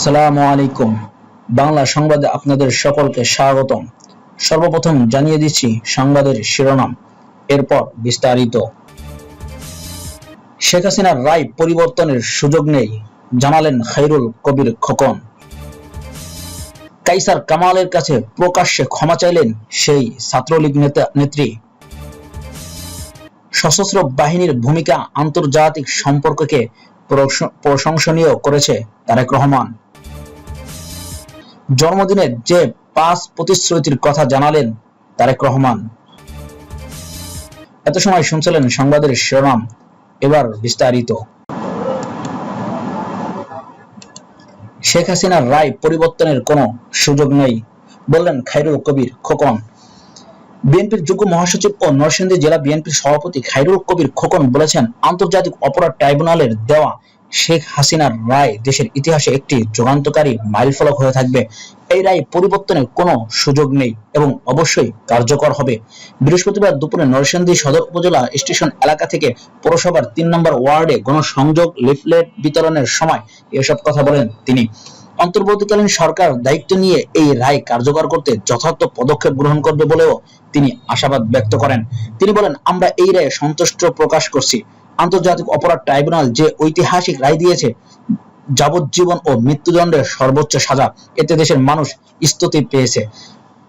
আসসালামু আলাইকুম। বাংলা সংবাদে আপনাদের সকলকে স্বাগতম। সর্বপ্রথম জানিয়ে দিচ্ছি সংবাদের শিরোনাম। এরপর বিস্তারিত। শেখ হাসিনার রায় পরিবর্তনের সুযোগ নেই, জানালেন খাইরুল কবির খোকন। কাইসার কামালের কাছে প্রকাশ্যে ক্ষমা চাইলেন সেই ছাত্রলীগ নেতা, নেত্রী। সশস্ত্র বাহিনীর ভূমিকা আন্তর্জাতিক সম্পর্ককে প্রশংসনীয় করেছে তারেক রহমান। জন্মদিনে যে পাঁচ প্রতিশ্রুতির কথা জানালেন তারেক রহমান। এত সময় শুনছিলেন সংবাদের শিরোনাম, এবার বিস্তারিত। শেখ হাসিনার রায় পরিবর্তনের কোনো সুযোগ নেই, বললেন খাইরুল কবির খোকন। বিএনপির যুগ্ম মহাসচিব ও নরসিংদী জেলা বিএনপির সভাপতি খাইরুল কবির খোকন বলেছেন, আন্তর্জাতিক অপরাধ ট্রাইব্যুনালের দেওয়া শেখ হাসিনার রায় দেশের ইতিহাসে একটি যুগান্তকারী মাইলফলক হয়ে থাকবে। এই রায় পরিবর্তনের কোনো সুযোগ নেই এবং অবশ্যই কার্যকর হবে। বৃহস্পতিবার দুপুরে নরসিংদী সদর উপজেলা স্টেশন এলাকা থেকে পৌরসভার তিন নম্বর ওয়ার্ডে গণসংযোগ লিফলেট বিতরণের সময় এসব কথা বলেন তিনি। অন্তর্বর্তীকালীন সরকার দায়িত্ব নিয়ে এই রায় কার্যকর করতে যথার্থ পদক্ষেপ গ্রহণ করবে বলেও তিনি আশাবাদ ব্যক্ত করেন। তিনি বলেন, আমরা এই রায়ে সন্তুষ্ট প্রকাশ করছি। আন্তর্জাতিক অপরাধ ট্রাইব্যুনাল যে ঐতিহাসিক রায় দিয়েছে, যাবজ্জীবন ও মৃত্যুদণ্ডের সর্বোচ্চ সাজা, এতে দেশের মানুষ স্তুতি পেয়েছে।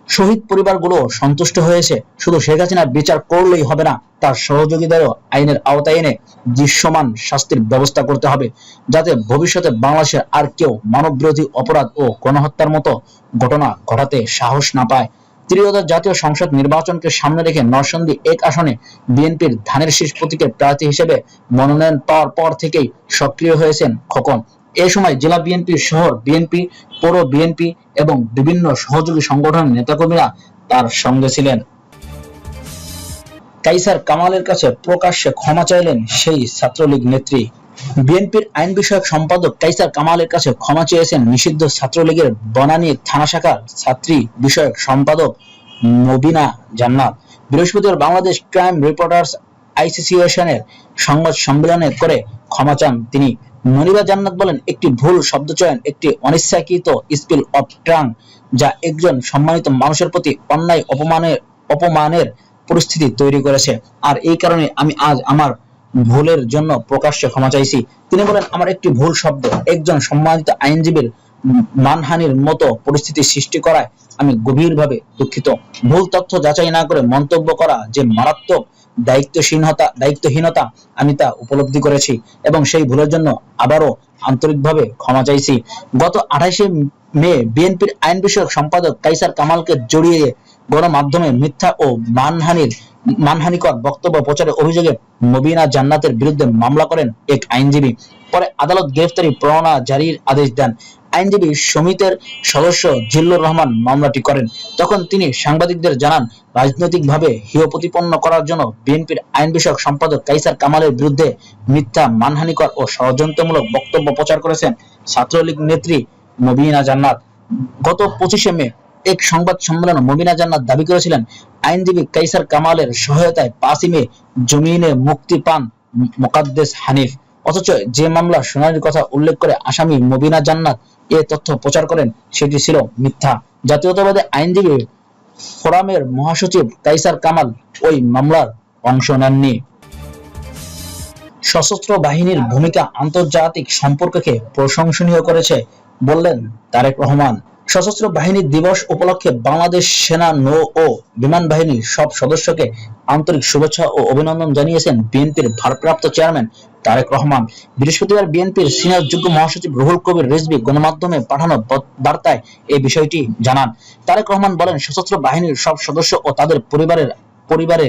শহীদ পরিবারগুলো সন্তুষ্ট হয়েছে। শুধু শেখ হাসিনার বিচার করলেই হবে না, তার সহযোগীদেরও আইনের আওতায় এনে দৃশ্যমান শাস্তির ব্যবস্থা করতে হবে, যাতে ভবিষ্যতে বাংলাদেশের আর কেউ মানববিরোধী অপরাধ ও গণহত্যার মতো ঘটনা ঘটাতে সাহস না পায়। ত্রিয়োদশ জাতীয় সংসদ নির্বাচনকে সামনে রেখে নরসন্দী এক আসনে বিএনপির ধানের শীষ প্রতীকের প্রার্থী হিসেবে মনোনয়ন পাওয়ার পর থেকেই সক্রিয় হয়েছেন খোকন। এ সময় জেলা বিএনপি শহর বিএনপি, পৌর বিএনপি এবং বিভিন্ন সহযোগী সংগঠনের নেতাকর্মীরা তার সঙ্গে ছিলেন। কাইসার কামালের কাছে প্রকাশ্যে ক্ষমা চাইলেন সেই ছাত্রলীগ নেত্রী। বিএনপির আইন বিষয়ক সম্পাদক কাইসার কামালের কাছে ক্ষমা চেয়েছেন নিষিদ্ধ ছাত্রলীগের বনানী থানা শাখার ছাত্রী বিষয়ক সম্পাদক মবিনা জান্নাত। বৃহস্পতিবার বাংলাদেশ ক্রাইম রিপোর্টার্স অ্যাসোসিয়েশনের সংবাদ সম্মেলনে করে ক্ষমা চান তিনি। মনিবা জান্নাত বলেন, একটি ভুল শব্দচয়ন একটি অনিচ্ছাকৃত স্পিল অফ ট্রাং যা একজন সম্মানিত মানুষের প্রতি অন্যায় অপমানের অপমানের পরিস্থিতি তৈরি করেছে। আর এই কারণে আমি আজ আমার ভুলের জন্য প্রকাশ্যে ক্ষমা চাইছি। তিনি বলেন, আমার একটি ভুল শব্দ। একজন সম্মানিত আইনজীবীর মানহানির মতো পরিস্থিতি সৃষ্টি করায় আমি গভীরভাবে দুঃখিত। ভুল তথ্য যাচাই না করে মন্তব্য করা যে মারাত্মক দায়িত্বহীনতা দায়িত্বহীনতা আমি তা উপলব্ধি করেছি এবং সেই ভুলের জন্য আবারও আন্তরিকভাবে ক্ষমা চাইছি। গত আঠাইশে মে বিএনপির আইন বিষয়ক সম্পাদক কাইসার কামালকে জড়িয়ে গণমাধ্যমে মিথ্যা ও মানহানির মানহানিকর বক্তব্য প্রচারের অভিযোগে মবিনা জান্নাতের বিরুদ্ধে মামলা করেন এক আইনজীবী। পরে আদালত গ্রেফতারি পরোয়ানা জারির আদেশ দেন। আইনজীবী সমিতির সদস্য জিল্লুর রহমান মামলাটি করেন। তখন তিনি সাংবাদিকদের জানান, রাজনৈতিকভাবে হেয় প্রতিপন্ন করার জন্য বিএনপির আইন বিষয়ক সম্পাদক কাইসার কামালের বিরুদ্ধে মিথ্যা, মানহানিকর ও ষড়যন্ত্রমূলক বক্তব্য প্রচার করেছেন ছাত্রলীগ নেত্রী মবিনা জান্নাত। গত পঁচিশে মে এক সংবাদ সম্মেলনে মবিনা জান্নাত দাবি করেছিলেন, আইনজীবী কাইসার কামালের সহায়তায় পাঁচই মে জমিনে মুক্তি পান মোকাদ্দেস হানিফ। অথচ যে মামলা শুনানির কথা উল্লেখ করে আসামি মবিনা জান্নাত এ তথ্য প্রচার করেন, সেটি ছিল মিথ্যা। জাতীয়তাবাদী আইনজীবী ফোরামের মহাসচিব কাইসার কামাল ওই মামলার অংশ নেননি। সশস্ত্র বাহিনীর ভূমিকা আন্তর্জাতিক সম্পর্ককে প্রশংসনীয় করেছে, বললেন তারেক রহমান। সশস্ত্র বাহিনী দিবস উপলক্ষে বাংলাদেশ সেনা, নৌ ও বিমান বাহিনীর সব সদস্যকে আন্তরিক শুভেচ্ছা ও অভিনন্দন জানিয়েছেন বিএনপির ভারপ্রাপ্ত চেয়ারম্যান তারেক রহমান। বৃহস্পতিবার বিএনপির সিনিয়র যুগ্ম মহাসচিব রুহুল কবির রিজভী গণমাধ্যমে পাঠানো বার্তায় এই বিষয়টি জানান। তারেক রহমান বলেন, সশস্ত্র বাহিনীর সব সদস্য ও তাদের পরিবারের পরিবারে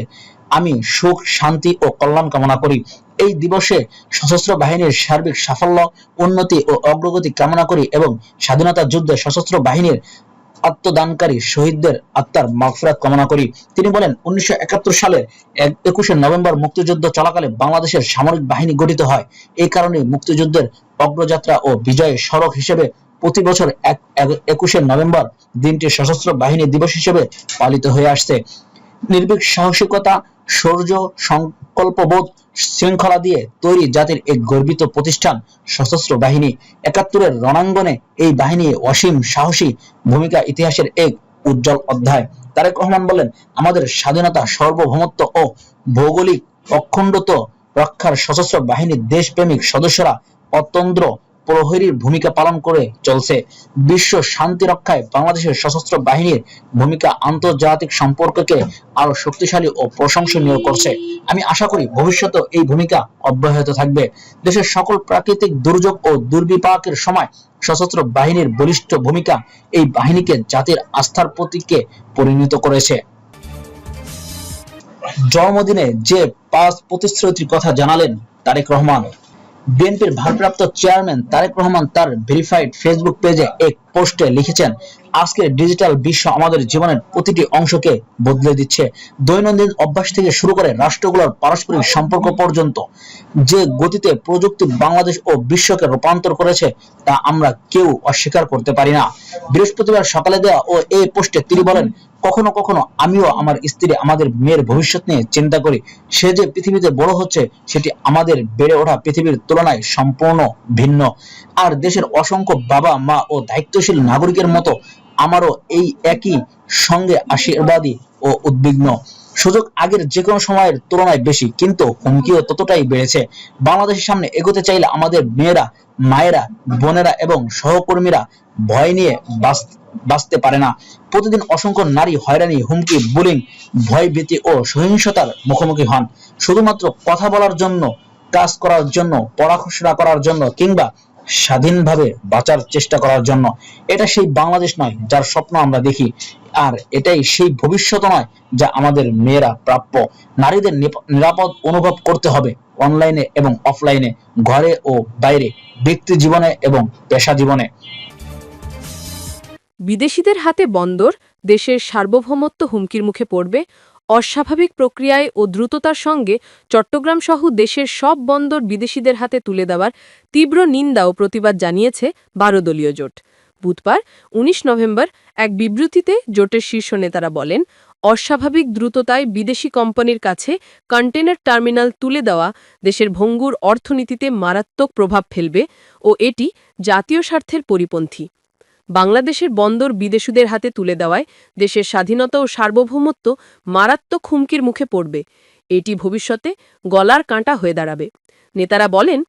আমি সুখ, শান্তি ও কল্যাণ কামনা করি। এই দিবসে সশস্ত্র বাহিনীর সার্বিক সাফল্য, উন্নতি ও অগ্রগতি কামনা করি এবং স্বাধীনতা যুদ্ধে সশস্ত্র বাহিনীর আত্মদানকারী শহীদদের আত্মার মাগফিরাত কামনা করি। তিনি বলেন, উনিশশো একাত্তর সালের একুশে নভেম্বর মুক্তিযুদ্ধ চলাকালে বাংলাদেশের সামরিক বাহিনী গঠিত হয়। এই কারণে মুক্তিযুদ্ধের অগ্রযাত্রা ও বিজয়ের সড়ক হিসেবে প্রতি বছর এক একুশে নভেম্বর দিনটি সশস্ত্র বাহিনী দিবস হিসেবে পালিত হয়ে আসছে। নির্ভীক সাহসিকতা শৌর্য সংকল্পবোধ শৃঙ্খলা দিয়ে তৈরি জাতির এক গর্বিত প্রতিষ্ঠান সশস্ত্র বাহিনী। একাত্তরের রণাঙ্গনে এই বাহিনী অসীম সাহসী ভূমিকা ইতিহাসের এক উজ্জ্বল অধ্যায়। তারেক রহমান বলেন, আমাদের স্বাধীনতা সার্বভৌমত্ব ও ভৌগোলিক অখণ্ডত রক্ষার সশস্ত্র বাহিনীর দেশপ্রেমিক সদস্যরা অতন্ত্র প্রহরীর ভূমিকা পালন করে চলছে। বিশ্ব শান্তি রক্ষায় বাংলাদেশের সশস্ত্র বাহিনীর ভূমিকা আন্তর্জাতিক সম্পর্ককে আরও শক্তিশালী ও প্রশংসনীয় করছে। আমি আশা করি ভবিষ্যতে এই ভূমিকা অব্যাহত থাকবে। দেশের সকল প্রাকৃতিক দুর্যোগ ও দুর্বিপাকের সময় সশস্ত্র বাহিনীর বলিষ্ঠ ভূমিকা এই বাহিনীকে জাতির আস্থার প্রতীকে পরিণত করেছে। জন্মদিনে যে পাঁচ প্রতিশ্রুতির কথা জানালেন তারেক রহমান বিএনপির ভারপ্রাপ্ত চেয়ারম্যান তারেক রহমান তার ভেরিফাইড ফেসবুক পেজে এক পোস্টে লিখেছেন, আজকের ডিজিটাল বিশ্ব আমাদের জীবনের প্রতিটি অংশকে বদলে দিচ্ছে। দৈনন্দিন অভ্যাস থেকে শুরু করে রাষ্ট্রগুলোর পারস্পরিক সম্পর্ক পর্যন্ত যে গতিতে প্রযুক্তি বাংলাদেশ ও বিশ্বকে রূপান্তর করেছে, তা আমরা কেউ অস্বীকার করতে পারি না। বৃহস্পতিবার সকালে দেওয়া ও এই পোস্টে তিনি বলেন কখনো কখনো আমিও আমার স্ত্রী আমাদের মেয়ের ভবিষ্যৎ নিয়ে চিন্তা করি। সে যে পৃথিবীতে বড় হচ্ছে, সেটি আমাদের বেড়ে ওঠা পৃথিবীর তুলনায় সম্পূর্ণ ভিন্ন। আর দেশের অসংখ্য বাবা, মা ও দায়িত্বশীল নাগরিকের মতো আমারও এই একই সঙ্গে আশীর্বাদী ও উদ্বিগ্ন। সুযোগ আগের যে কোনো সময়ের তুলনায় বেশি, কিন্তু হুমকিও ততটাই বেড়েছে। বাংলাদেশের সামনে এগোতে চাইলে আমাদের মেয়েরা, মায়েরা, বোনেরা এবং সহকর্মীরা ভয় নিয়ে বাঁচতে পারে না। প্রতিদিন অসংখ্য নারী হয়রানি, হুমকি বুলিং ভয় ভীতি ও সহিংসতার মুখোমুখি হন। শুধুমাত্র কথা বলার জন্য, কাজ করার জন্য, পড়াশোনা করার জন্য কিংবা স্বাধীনভাবে বাঁচার চেষ্টা করার জন্য। এটা সেই বাংলাদেশ নয় যার স্বপ্ন আমরা দেখি। আর এটাই সেই ভবিষ্যৎ নয় যা আমাদের মেয়েরা প্রাপ্য। নারীদের নিরাপদ অনুভব করতে হবে অনলাইনে এবং অফলাইনে ঘরে ও বাইরে, ব্যক্তি জীবনে এবং পেশা জীবনে। বিদেশিদের হাতে বন্দর দেশের সার্বভৌমত্ব হুমকির মুখে পড়বে, অস্বাভাবিক প্রক্রিয়ায় ও দ্রুততার সঙ্গে চট্টগ্রাম সহ দেশের সব বন্দর বিদেশিদের হাতে তুলে দেওয়ার তীব্র নিন্দা ও প্রতিবাদ জানিয়েছে বারো দলীয় জোট। বুধবার ১৯ নভেম্বর, এক বিবৃতিতে জোটের শীর্ষ নেতারা বলেন, অস্বাভাবিক দ্রুততায় বিদেশি কোম্পানির কাছে কন্টেনার টার্মিনাল তুলে দেওয়া দেশের ভঙ্গুর অর্থনীতিতে মারাত্মক প্রভাব ফেলবে ও এটি জাতীয় স্বার্থের পরিপন্থী। বাংলাদেশের বন্দর বিদেশিদের হাতে তুলে দেওয়ায় দেশের স্বাধীনতা ও সার্বভৌমত্ব মারাত্মক হুমকির মুখে পড়বে। এটি ভবিষ্যতে গলার কাঁটা হয়ে দাঁড়াবে। নেতারা বলেন,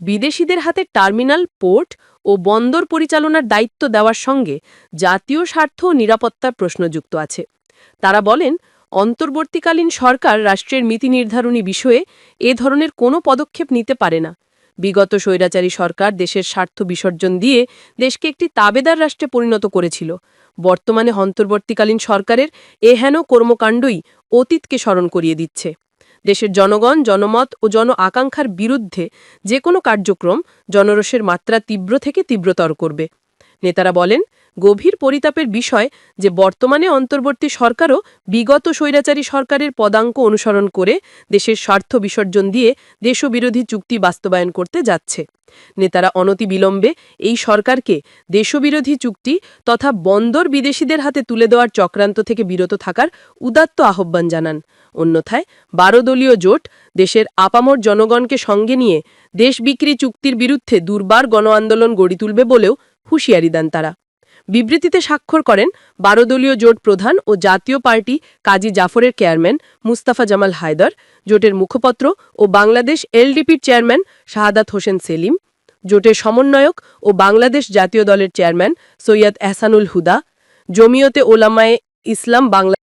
বিদেশিদের হাতে টার্মিনাল, পোর্ট ও বন্দর পরিচালনার দায়িত্ব দেওয়ার সঙ্গে জাতীয় স্বার্থ ও নিরাপত্তার প্রশ্নযুক্ত আছে। তারা বলেন, অন্তর্বর্তীকালীন সরকার রাষ্ট্রের নীতি নির্ধারণী বিষয়ে এ ধরনের কোনো পদক্ষেপ নিতে পারে না। বিগত স্বৈরাচারী সরকার দেশের স্বার্থ বিসর্জন দিয়ে দেশকে একটি তাবেদার রাষ্ট্রে পরিণত করেছিল। বর্তমানে অন্তর্বর্তীকালীন সরকারের এহেন কর্মকাণ্ডই অতীতকে স্মরণ করিয়ে দিচ্ছে। দেশের জনগণ, জনমত ও জন আকাঙ্ক্ষার বিরুদ্ধে যে কোনো কার্যক্রম জনরোষের মাত্রা তীব্র থেকে তীব্রতর করবে। নেতারা বলেন, গভীর পরিতাপের বিষয় যে বর্তমানে অন্তর্বর্তী সরকারও বিগত স্বৈরাচারী সরকারের পদাঙ্ক অনুসরণ করে দেশের স্বার্থ বিসর্জন দিয়ে দেশবিরোধী চুক্তি বাস্তবায়ন করতে যাচ্ছে। নেতারা অনতিবিলম্বে এই সরকারকে দেশবিরোধী চুক্তি তথা বন্দর বিদেশিদের হাতে তুলে দেওয়ার চক্রান্ত থেকে বিরত থাকার উদাত্ত আহ্বান জানান। অন্যথায় বারো দলীয় জোট দেশের আপামর জনগণকে সঙ্গে নিয়ে দেশ বিক্রি চুক্তির বিরুদ্ধে দুর্বার গণ আন্দোলন গড়ি তুলবে বলেও হুঁশিয়ারি দেন তারা। বিবৃতিতে স্বাক্ষর করেন বারোদলীয় জোট প্রধান ও জাতীয় পার্টি কাজী জাফরের চেয়ারম্যান মুস্তাফা জামাল হায়দার, জোটের মুখপত্র ও বাংলাদেশ এলডিপির চেয়ারম্যান শাহাদাত হোসেন সেলিম, জোটের সমন্বয়ক ও বাংলাদেশ জাতীয় দলের চেয়ারম্যান সৈয়দ এহসানুল হুদা, জমিয়তে ওলামায়ে ইসলাম বাংলা